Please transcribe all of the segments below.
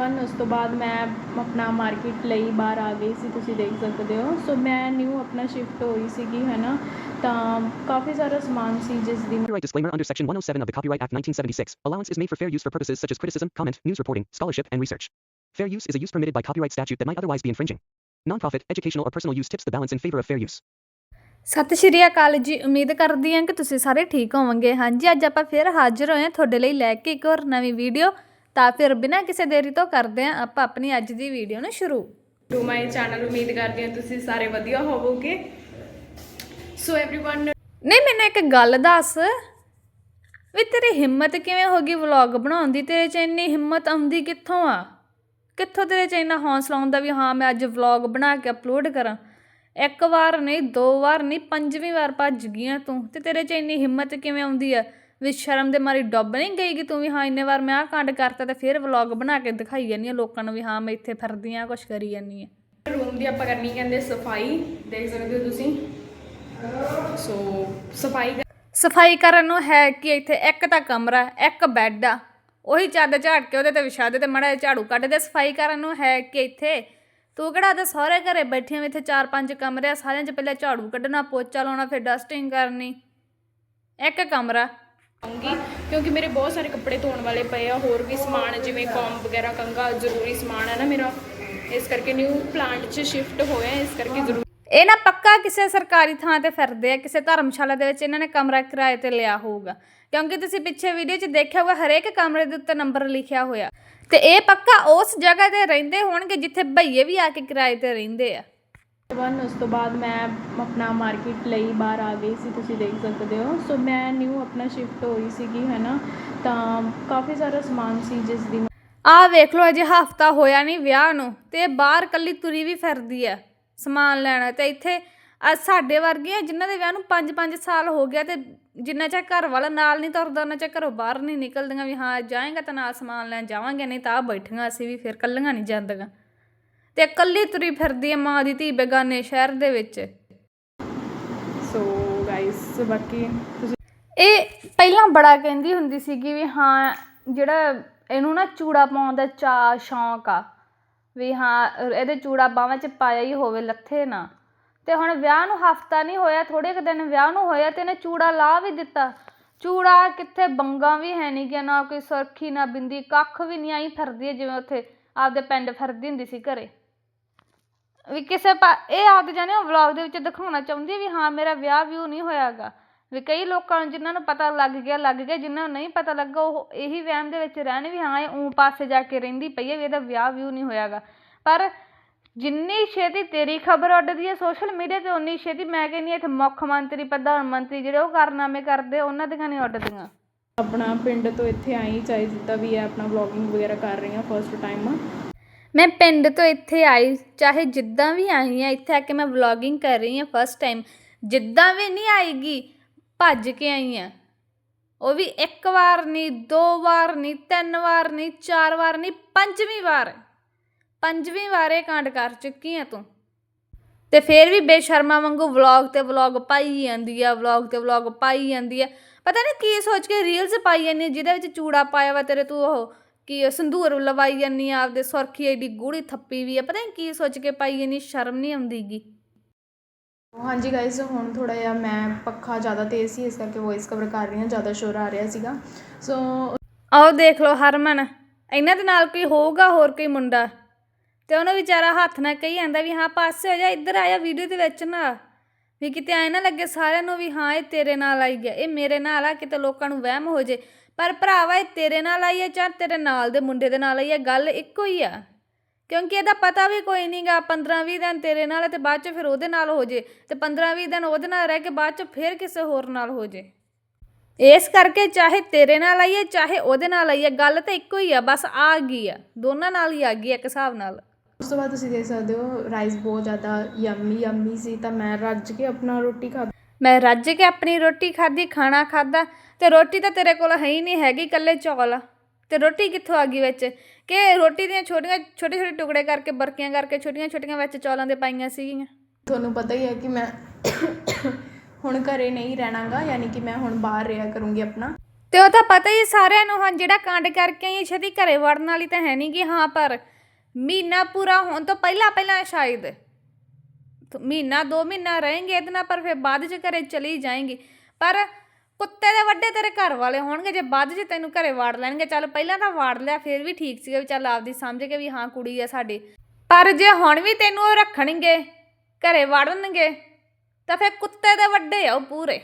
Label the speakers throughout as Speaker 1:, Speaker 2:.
Speaker 1: One ਉਸ ਤੋਂ ਬਾਅਦ ਮੈਂ ਆਪਣਾ ਮਾਰਕੀਟ ਲਈ ਬਾਹਰ ਆ ਗਈ ਸੀ ਤੁਸੀਂ ਦੇਖ ਸਕਦੇ ਹੋ ਸੋ ਮੈਂ ਨਿਊ ਆਪਣਾ ਸ਼ਿਫਟ ਹੋਈ ਸੀਗੀ ਹੈ ਨਾ ਤਾਂ ਕਾਫੀ ਸਾਰਾ ਸਮਾਨ ਸੀ ਜਿਸ ਦੀ
Speaker 2: copyright disclaimer under section 107 of the copyright act 1976 allowance is made for fair use for purposes such as criticism comment news reporting scholarship and research fair use is a use permitted by copyright statute that might otherwise be infringing non-profit educational or personal use tips the balance in favor of fair use
Speaker 3: ਸਤਿ ਸ਼੍ਰੀ ਅਕਾਲ ਜੀ ਉਮੀਦ ਕਰਦੀ ਹਾਂ ਕਿ ਤੁਸੀਂ ਸਾਰੇ ਠੀਕ ਹੋਵੋਗੇ ਹਾਂਜੀ ਅੱਜ ਆਪਾਂ ਫਿਰ ਹਾਜ਼ਰ ਹੋਏ ਹਾਂ ਤੁਹਾਡੇ ਲਈ ਲੈ ਕੇ ਇੱਕ ਹੋਰ ਨਵੀਂ ਵੀਡੀਓ ਤਾਂ ਫਿਰ ਬਿਨਾਂ ਕਿਸੇ ਦੇਰੀ ਤੋਂ ਕਰਦੇ ਹਾਂ ਆਪਾਂ ਆਪਣੀ ਅੱਜ ਦੀ ਵੀਡੀਓ ਨੂੰ ਸ਼ੁਰੂ
Speaker 1: ਟੂ ਮਾਈ ਚੈਨਲ ਉਮੀਦ ਕਰਦੀ ਹਾਂ ਤੁਸੀਂ ਸਾਰੇ ਵਧੀਆ ਹੋਵੋਗੇ ਸੋ एवरीवन
Speaker 3: ਨਹੀਂ ਮੈਨੂੰ ਇੱਕ ਗੱਲ ਦੱਸ ਵੀ ਤੇਰੀ ਹਿੰਮਤ ਕਿਵੇਂ ਹੋ ਗਈ ਵਲੌਗ ਬਣਾਉਣ ਦੀ ਤੇਰੇ 'ਚ ਇੰਨੀ ਹਿੰਮਤ ਆਉਂਦੀ ਕਿੱਥੋਂ ਆ ਕਿੱਥੋਂ ਤੇਰੇ 'ਚ ਇੰਨਾ ਹੌਸਲਾ ਆਉਂਦਾ ਵੀ ਹਾਂ ਮੈਂ ਅੱਜ ਵਲੌਗ ਬਣਾ ਕੇ ਅਪਲੋਡ ਕਰਾਂ ਇੱਕ ਵਾਰ ਨਹੀਂ ਦੋ ਵਾਰ ਨਹੀਂ ਪੰਜਵੀਂ ਵਾਰ ਭੱਜ ਗਈਆਂ ਤੂੰ ਤੇ ਤੇਰੇ 'ਚ ਇੰਨੀ ਹਿੰਮਤ ਕਿਵੇਂ ਆਉਂਦੀ ਆ ਵੀ ਸ਼ਰਮ ਦੇ ਮਾਰੀ ਡੁੱਬ ਨਹੀਂ ਗਈ ਕਿ ਤੂੰ ਵੀ ਹਾਂ ਇੰਨੇ ਵਾਰ ਮੈਂ ਆਹ ਕਾਂਡ ਕਰਤਾ ਤੇ ਫਿਰ ਵਲੌਗ ਬਣਾ ਕੇ ਦਿਖਾਈ ਜਾਂਦੀ ਆ ਲੋਕਾਂ ਨੂੰ ਵੀ ਹਾਂ ਮੈਂ ਇੱਥੇ ਫਿਰਦੀ ਆ ਕੁਛ ਕਰੀ ਜਾਂਦੀ ਆ।
Speaker 1: ਰੂਮ ਦੀ ਆਪਾਂ ਕਰਨੀ ਕਹਿੰਦੇ ਸਫ਼ਾਈ ਦੇਖ ਸਕਦੇ ਹੋ ਤੁਸੀਂ। ਸੋ ਸਫ਼ਾਈ
Speaker 3: ਸਫ਼ਾਈ ਕਰਨ ਨੂੰ ਹੈ ਕਿ ਇੱਥੇ ਇੱਕ ਤਾਂ ਕਮਰਾ ਇੱਕ ਬੈੱਡ ਆ। ਉਹੀ ਚੱਦ ਝਾੜ ਕੇ ਉਹਦੇ ਤੇ ਵਿਛਾ ਦੇ ਤੇ ਮੜਾ ਝਾੜੂ ਕੱਢ ਦੇ। ਸਫ਼ਾਈ ਕਰਨ ਨੂੰ ਹੈ ਕਿ ਇੱਥੇ ਤੂੰ ਕਿਹੜਾ ਤੇ ਸਹੁਰੇ ਘਰੇ ਬੈਠੀ ਆਂ ਇੱਥੇ ਚਾਰ ਪੰਜ ਕਮਰੇ ਆ ਸਾਰਿਆਂ 'ਚ ਪਹਿਲੇ ਝਾੜੂ ਕੱਢਣਾ ਪੋਚਾ ਲਾਉਣਾ ਫਿਰ ਡਸਟਿੰਗ ਕਰਨੀ। ਇੱਕ ਕਮਰਾ।
Speaker 1: ਆਉਂਗੀ ਕਿਉਂਕਿ ਮੇਰੇ ਬਹੁਤ ਸਾਰੇ ਕੱਪੜੇ ਧੋਣ ਵਾਲੇ ਪਏ ਆ, ਹੋਰ ਵੀ ਸਮਾਨ, ਜਿਵੇਂ ਕੌਮ ਵਗੈਰਾ, ਕੰਗਾ, ਜ਼ਰੂਰੀ ਸਮਾਨ ਹੈ ਨਾ ਮੇਰਾ। ਇਸ ਕਰਕੇ ਨਿਊ ਪਲਾਂਟ 'ਚ ਸ਼ਿਫਟ ਹੋਇਆ, ਇਸ ਕਰਕੇ ਜ਼ਰੂਰ
Speaker 3: ਇਹ ਨਾ ਪੱਕਾ ਕਿਸੇ ਸਰਕਾਰੀ ਥਾਂ ਤੇ ਫਿਰਦੇ ਆ, ਕਿਸੇ ਧਰਮਸ਼ਾਲਾ ਦੇ ਵਿੱਚ ਇਹਨਾਂ ਨੇ ਕਮਰਾ ਕਿਰਾਏ ਤੇ ਲਿਆ ਹੋਊਗਾ। ਕਿਉਂਕਿ ਤੁਸੀਂ ਪਿੱਛੇ ਵੀਡੀਓ 'ਚ ਦੇਖਿਆ ਹੋਊਗਾ, ਹਰੇਕ ਕਮਰੇ ਦੇ ਉੱਤੇ ਨੰਬਰ ਲਿਖਿਆ ਹੋਇਆ। ਤੇ ਇਹ ਪੱਕਾ ਉਸ ਜਗ੍ਹਾ ਤੇ ਰਹਿੰਦੇ ਹੋਣਗੇ ਜਿੱਥੇ ਭਈਏ ਵੀ ਆ ਕੇ ਕਿਰਾਏ ਤੇ ਰਹਿੰਦੇ ਆ।
Speaker 1: ਵਨ ਉਸ ਤੋਂ ਬਾਅਦ ਮੈਂ ਆਪਣਾ ਮਾਰਕੀਟ ਲਈ ਬਾਹਰ ਆ ਗਈ ਸੀ, ਤੁਸੀਂ ਦੇਖ ਸਕਦੇ ਹੋ। ਸੋ ਮੈਂ ਨਿਊ ਆਪਣਾ ਸ਼ਿਫਟ ਹੋਈ ਸੀਗੀ ਹੈ ਨਾ ਤਾਂ ਕਾਫੀ ਸਾਰਾ ਸਮਾਨ ਸੀ ਜਿਸ ਦੀ
Speaker 3: ਆਹ ਵੇਖ ਲਓ, ਅਜੇ ਹਫਤਾ ਹੋਇਆ ਨਹੀਂ ਵਿਆਹ ਨੂੰ, ਤੇ ਬਾਹਰ ਕੱਲੀ ਤੁਰੀ ਵੀ ਫਿਰਦੀ ਆ ਸਮਾਨ ਲੈਣਾ। ਤੇ ਇੱਥੇ ਆ ਸਾਡੇ ਵਰਗੀਆਂ ਜਿਨ੍ਹਾਂ ਦੇ ਵਿਆਹ ਨੂੰ 5-5 ਸਾਲ ਹੋ ਗਿਆ, ਤੇ ਜਿੰਨਾ ਚਿਰ ਘਰ ਵਾਲਾ ਨਾਲ ਨਹੀਂ ਤੁਰਦਾ, ਉਹਨਾਂ ਚਿਰ ਘਰੋਂ ਬਾਹਰ ਨਹੀਂ ਨਿਕਲਦੀਆਂ ਵੀ, ਹਾਂ, ਜਾਏਗਾ ਤਾਂ ਨਾਲ ਸਮਾਨ ਲੈਣ ਜਾਵਾਂਗੇ, ਨਹੀਂ ਤਾਂ ਆ ਬੈਠੀਆਂ ਅਸੀਂ ਵੀ, ਫਿਰ ਕੱਲੀਆਂ ਨਹੀਂ ਜਾਂਦੀਆਂ। ਤੇ ਇਕੱਲੀ ਤੁਰੀ ਫਿਰਦੀ ਆ ਮਾਂ ਦੀ ਧੀ ਬੇਗਾਨੇ ਸ਼ਹਿਰ ਦੇ ਵਿੱਚ।
Speaker 1: ਸੋ ਗਾਇਸ ਬਾਕੀ ਤੁਸੀਂ
Speaker 3: ਇਹ ਪਹਿਲਾਂ ਬੜਾ ਕਹਿੰਦੀ ਹੁੰਦੀ ਸੀਗੀ ਵੀ ਹਾਂ ਜਿਹੜਾ ਇਹਨੂੰ ਨਾ ਚੂੜਾ ਪਾਉਣ ਦਾ ਚਾ ਸ਼ੌਂਕ ਆ ਵੀ ਹਾਂ ਇਹਦੇ ਚੂੜਾ ਬਾਹਾਂ 'ਚ ਪਾਇਆ ਹੀ ਹੋਵੇ ਲੱਥੇ ਨਾ। ਤੇ ਹੁਣ ਵਿਆਹ ਨੂੰ ਹਫਤਾ ਨਹੀਂ ਹੋਇਆ ਥੋੜੇ ਕੁ ਦਿਨ ਵਿਆਹ ਨੂੰ ਹੋਇਆ ਤੇ ਇਹਨੇ ਚੂੜਾ ਲਾ ਵੀ ਦਿੱਤਾ। ਚੂੜਾ ਕਿੱਥੇ ਬੰਗਾ ਵੀ ਹੈ ਨਹੀਂ ਗਿਆ ਨਾ ਕੋਈ ਸੁਰਖੀ ਨਾ ਬਿੰਦੀ ਕੱਖ ਵੀ ਨਹੀਂ ਆਈ ਫਿਰਦੀ ਹੈ ਜਿਵੇਂ ਉੱਥੇ ਆਪਦੇ ਪਿੰਡ ਫਿਰਦੀ ਹੁੰਦੀ ਸੀ ਘਰੇ। ਵੀ ਕਿਸੇ ਪਾ ਇਹ ਆਪਦੇ ਜਾਨੇ ਵਲੌਗ ਦੇ ਵਿੱਚ ਦਿਖਾਉਣਾ ਚਾਹੁੰਦੀ ਵੀ ਹਾਂ, ਮੇਰਾ ਵਿਆਹ ਵਿਊ ਨਹੀਂ ਹੋਇਆਗਾ। ਵੀ ਕਈ ਲੋਕਾਂ ਨੂੰ ਜਿਨ੍ਹਾਂ ਨੂੰ ਪਤਾ ਲੱਗ ਗਿਆ ਲੱਗ ਗਿਆ, ਜਿਨ੍ਹਾਂ ਨੂੰ ਨਹੀਂ ਪਤਾ ਲੱਗਾ, ਉਹ ਇਹੀ ਵਹਿਮ ਦੇ ਵਿੱਚ ਰਹਿਣ ਵੀ ਹਾਂ, ਇਹ ਉਂ ਪਾਸੇ ਜਾ ਕੇ ਰਹਿੰਦੀ ਪਈ ਹੈ ਵੀ ਇਹਦਾ ਵਿਆਹ ਵਿਊ ਨਹੀਂ ਹੋਇਆਗਾ। ਪਰ ਜਿੰਨੀ ਛੇਤੀ ਤੇਰੀ ਖਬਰ ਉੱਡਦੀ ਹੈ ਸੋਸ਼ਲ ਮੀਡੀਆ ਤੇ ਉਨੀ ਛੇਤੀ ਮੈਂ ਕਹਿੰਦੀ ਇੱਥੇ ਮੁੱਖ ਮੰਤਰੀ, ਪ੍ਰਧਾਨ ਮੰਤਰੀ ਜਿਹੜੇ ਉਹ ਕਾਰਨਾਮੇ ਕਰਦੇ, ਉਹਨਾਂ ਦੀਆਂ ਨਹੀਂ ਉੱਡਦੀਆਂ।
Speaker 1: ਆਪਣਾ ਪਿੰਡ ਤੋਂ ਇੱਥੇ ਆਈ, ਚਾਹੇ ਜਿੱਦਾਂ ਵੀ ਹੈ ਆਪਣਾ ਵਲੌਗਿੰਗ ਵਗੈਰਾ ਕਰ ਰਹੀ ਹਾਂ ਫਸਟ ਟਾਈਮ
Speaker 3: ਮੈਂ ਪਿੰਡ ਤੋਂ ਇੱਥੇ ਆਈ, ਚਾਹੇ ਜਿੱਦਾਂ ਵੀ ਆਈ ਹਾਂ ਇੱਥੇ ਆ ਕੇ ਮੈਂ ਵਲੋਗਿੰਗ ਕਰ ਰਹੀ ਹਾਂ ਫਸਟ ਟਾਈਮ ਜਿੱਦਾਂ ਵੀ ਨਹੀਂ ਆਏਗੀ, ਭੱਜ ਕੇ ਆਈ ਹਾਂ ਉਹ ਵੀ ਇੱਕ ਵਾਰ ਨਹੀਂ, ਦੋ ਵਾਰ ਨਹੀਂ, ਤਿੰਨ ਵਾਰ ਨਹੀਂ, ਚਾਰ ਵਾਰ ਨਹੀਂ, ਪੰਜਵੀਂ ਵਾਰ। ਪੰਜਵੀਂ ਵਾਰ ਇਹ ਕਾਂਡ ਕਰ ਚੁੱਕੀ ਆ ਤੂੰ। ਤੇ ਫੇਰ ਵੀ ਬੇਸ਼ਰਮਾ ਵਾਂਗੂ ਵਲੌਗ ਤੇ ਵਲੌਗ ਪਾਈ ਜਾਂਦੀ ਆ ਵਲੌਗ ਤੇ ਵਲੌਗ ਪਾਈ ਜਾਂਦੀ ਆ। ਪਤਾ ਨਹੀਂ ਕੀ ਸੋਚ ਕੇ ਰੀਲਸ ਪਾਈ ਜਾਂਦੀ ਜਿਹਦੇ ਵਿੱਚ ਚੂੜਾ ਪਾਇਆ ਵਾ ਤੇਰੇ ਤੂੰ ਉਹ ਕੀ ਸੰਧੂਰ ਲਵਾਈ ਆ ਆਪਦੇ ਸੁਰਖੀ ਐਡੀ ਗੂੜੀ ਥੱਪੀ ਵੀ ਆ ਪਤਾ ਨਹੀਂ ਕੀ ਸੋਚ ਕੇ ਪਾਈ ਜਾਂਦੀ ਸ਼ਰਮ ਨਹੀਂ ਆਉਂਦੀਗੀ।
Speaker 1: ਹਾਂਜੀ ਗਾਇਸ ਹੁਣ ਥੋੜਾ ਜਿਹਾ ਮੈਂ ਪੱਖਾ ਜ਼ਿਆਦਾ ਤੇਜ਼ ਸੀ ਇਸ ਕਰਕੇ ਵੌਇਸ ਕਵਰ ਕਰ ਰਹੀ ਹਾਂ ਜ਼ਿਆਦਾ ਸ਼ੋਰ ਆ ਰਿਹਾ ਸੀਗਾ। ਸੋ
Speaker 3: ਆਓ ਦੇਖ ਲਓ ਹਰਮਨ ਇਹਨਾਂ ਦੇ ਨਾਲ ਕੋਈ ਹੋਊਗਾ ਹੋਰ ਕੋਈ ਮੁੰਡਾ? ਤੇ ਉਹਨੂੰ ਵਿਚਾਰਾ ਹੱਥ ਨਾਲ ਕਹੀ ਜਾਂਦਾ ਵੀ ਹਾਂ ਪਾਸੇ ਹੋ ਜਾ ਇੱਧਰ ਆਇਆ ਵੀਡੀਓ ਦੇ ਵਿੱਚ ਨਾ। ਵੀ ਕਿਤੇ ਐ ਨਾ ਲੱਗੇ ਸਾਰਿਆਂ ਨੂੰ ਵੀ ਹਾਂ ਇਹ ਤੇਰੇ ਨਾਲ ਆਈ ਗਿਆ ਇਹ ਮੇਰੇ ਨਾਲ ਆ ਕਿਤੇ ਲੋਕਾਂ ਨੂੰ ਵਹਿਮ ਹੋ ਜੇ। ਪਰ ਭਰਾਵਾ ਇਹ ਤੇਰੇ ਨਾਲ ਆਈ ਹੈ ਜਾਂ ਤੇਰੇ ਨਾਲ ਦੇ ਮੁੰਡੇ ਦੇ ਨਾਲ ਆਈ ਹੈ? ਗੱਲ ਇੱਕੋ ਹੀ ਆ। ਕਿਉਂਕਿ ਇਹਦਾ ਪਤਾ ਵੀ ਕੋਈ ਨਹੀਂਗਾ 15-20 ਦਿਨ ਤੇਰੇ ਨਾਲ ਤੇ ਬਾਅਦ ਚ ਫਿਰ ਉਹਦੇ ਨਾਲ ਹੋ ਜੇ। ਤੇ 15-20 ਦਿਨ ਉਹਦੇ ਨਾਲ ਰਹਿ ਕੇ ਬਾਅਦ ਚ ਫਿਰ ਕਿਸੇ ਹੋਰ ਨਾਲ ਹੋ ਜੇ। ਇਸ ਕਰਕੇ ਚਾਹੇ ਤੇਰੇ ਨਾਲ ਆਈਏ ਚਾਹੇ ਉਹਦੇ ਨਾਲ ਆਈਏ ਗੱਲ ਤਾਂ ਇੱਕੋ ਹੀ ਆ ਬਸ ਆ ਗਈ ਆ। ਦੋਨਾਂ ਨਾਲ ਹੀ ਆ ਗਈ ਇੱਕ ਹਿਸਾਬ ਨਾਲ।
Speaker 1: ਉਸ ਤੋਂ ਬਾਅਦ ਤੁਸੀਂ ਦੇਖ ਸਕਦੇ ਹੋ ਰਾਈਸ ਬਹੁਤ ਜ਼ਿਆਦਾ ਯੰਮੀ ਯੰਮੀ ਸੀ ਤਾਂ ਮੈਂ ਰੱਜ ਕੇ ਆਪਣਾ ਰੋਟੀ ਖਾ
Speaker 3: ਮੈਂ ਰੱਜ ਕੇ ਆਪਣੀ ਰੋਟੀ ਖਾਧੀ ਖਾਣਾ ਖਾਦਾ ਤੇ ਰੋਟੀ ਤਾਂ ਤੇਰੇ ਕੋਲ ਹੈ ਹੀ ਨਹੀਂ ਹੈਗੀ ਇਕੱਲੇ ਚੌਲ। ਆ ਤੇ ਰੋਟੀ ਕਿੱਥੋਂ ਆ ਗਈ ਵਿੱਚ? ਕਿ ਰੋਟੀ ਦੀਆਂ ਛੋਟੀਆਂ ਛੋਟੇ ਛੋਟੇ ਟੁਕੜੇ ਕਰਕੇ ਬਰਕੀਆਂ ਕਰਕੇ ਛੋਟੀਆਂ ਛੋਟੀਆਂ ਵਿੱਚ ਚੌਲਾਂ ਦੇ ਪਾਈਆਂ ਸੀਗੀਆਂ?
Speaker 1: ਤੁਹਾਨੂੰ ਪਤਾ ਹੀ ਹੈ ਕਿ ਮੈਂ ਹੁਣ ਘਰੇ ਨਹੀਂ ਰਹਿਣਾਗਾ ਯਾਨੀ ਕਿ ਮੈਂ ਹੁਣ ਬਾਹਰ ਰਿਹਾ ਕਰੂੰਗੀ ਆਪਣਾ।
Speaker 3: ਤੇ ਉਹ ਤਾਂ ਪਤਾ ਹੀ ਸਾਰਿਆਂ ਨੂੰ ਹਾਂ ਜਿਹੜਾ ਕਾਂਡ ਕਰਕੇ ਆਈ ਛੇਤੀ ਘਰੇ ਵੜਨ ਵਾਲੀ ਤਾਂ ਹੈ ਨਹੀਂ ਕਿ ਹਾਂ ਪਰ ਮਹੀਨਾ ਪੂਰਾ ਹੋਣ ਤੋਂ ਪਹਿਲਾਂ ਪਹਿਲਾਂ ਸ਼ਾਇਦ। ਮਹੀਨਾ ਦੋ ਮਹੀਨਾ ਰਹੇਂਗੇ ਇਹਦੇ ਨਾਲ ਪਰ ਫਿਰ ਬਾਅਦ ਚ ਘਰੇ ਚਲੀ ਜਾਏਂਗੀ। ਪਰ ਕੁੱਤੇ ਦੇ ਵੱਡੇ ਤੇਰੇ ਘਰ ਵਾਲੇ ਹੋਣਗੇ ਜੇ ਬਾਅਦ ਚ ਤੈਨੂੰ ਘਰੇ ਵਾੜ ਲੈਣਗੇ। ਚੱਲ ਪਹਿਲਾਂ ਤਾਂ ਵਾੜ ਲਿਆ ਫਿਰ ਵੀ ਠੀਕ ਸੀਗਾ ਵੀ ਚੱਲ ਆਪਦੀ ਸਮਝ ਕੇ ਵੀ ਹਾਂ ਕੁੜੀ ਆ ਸਾਡੀ। ਪਰ ਜੇ ਹੁਣ ਵੀ ਤੈਨੂੰ ਉਹ ਰੱਖਣਗੇ ਘਰੇ ਵਾੜਨਗੇ ਤਾਂ ਫਿਰ ਕੁੱਤੇ ਦੇ ਵੱਡੇ ਆ ਉਹ ਪੂਰੇ।